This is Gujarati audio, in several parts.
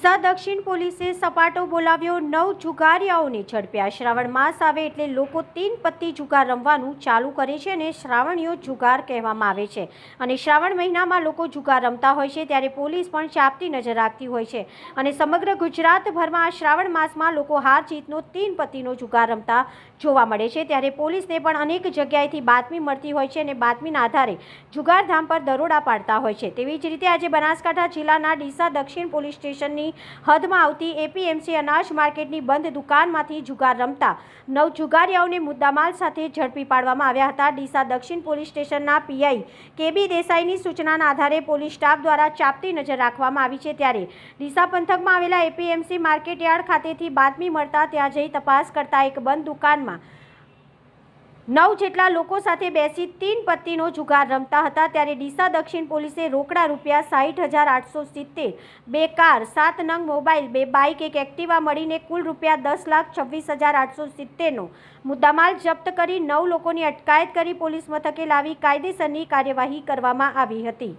ડીસા દક્ષિણ પોલીસે સપાટો બોલાવ્યો, નવ જુગારિયાઓને ઝડપ્યા. શ્રાવણ માસ આવે એટલે લોકો તીન પત્તી જુગાર રમવાનું ચાલુ કરે છે અને શ્રાવણીઓ જુગાર કહેવામાં આવે છે. અને શ્રાવણ મહિનામાં લોકો જુગાર રમતા હોય છે ત્યારે પોલીસ પણ ચાપતી નજર રાખતી હોય છે. અને સમગ્ર ગુજરાતભરમાં આ શ્રાવણ માસમાં લોકો હાર જીતનો તીન પત્તીનો જુગાર રમતા જોવા મળે છે. ત્યારે પોલીસને પણ અનેક જગ્યાએથી બાતમી મળતી હોય છે અને બાતમીના આધારે જુગારધામ પર દરોડા પાડતા હોય છે. તેવી જ રીતે આજે બનાસકાંઠા જિલ્લાના ડીસા દક્ષિણ પોલીસ સ્ટેશનની હદમાં આવતી એપીએમસી અનાજ માર્કેટની બંધ દુકાનમાંથી જુગાર રમતા નવ જુગારિયાઓને મુદ્દામાલ સાથે ઝડપી પાડવામાં આવ્યા હતા. ડીસા દક્ષિણ પોલીસ સ્ટેશનના પીઆઈ કેબી દેસાઈની સૂચનાના આધારે પોલીસ સ્ટાફ દ્વારા ચાપતી નજર રાખવામાં આવી છે ત્યારે ડીસા પંથકમાં આવેલા એપીએમસી માર્કેટ યાર્ડ ખાતેથી બાતમી મળતા ત્યાં જઈ તપાસ કરતા એક બંધ દુકાનમાં નવ જેટલા લોકો સાથે બેસી તીન પત્તીનો જુગાર રમતા હતા ત્યારે ડીસા દક્ષિણ પોલીસે રોકડા રૂપિયા સાઠ હજાર આઠસો સિત્તેર, બે કાર, સાત નંગ મોબાઈલ, બે બાઇક, એક એક્ટિવા મળીને કુલ રૂપિયા દસ લાખ છવ્વીસ હજાર આઠસો સિત્તેરનો મુદ્દામાલ જપ્ત કરી નવ લોકોની અટકાયત કરી પોલીસ મથકે લાવી કાયદેસરની કાર્યવાહી કરવામાં આવી હતી.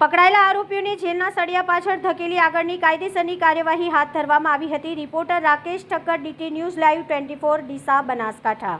પકડાયેલા આરોપીઓને જેલના સળિયા પાછળ ધકેલી આગળની કાયદેસરની કાર્યવાહી હાથ ધરવામાં આવી હતી. Reporter Rakesh Thakkar, DT news live twenty four, Deesa, Banaskantha.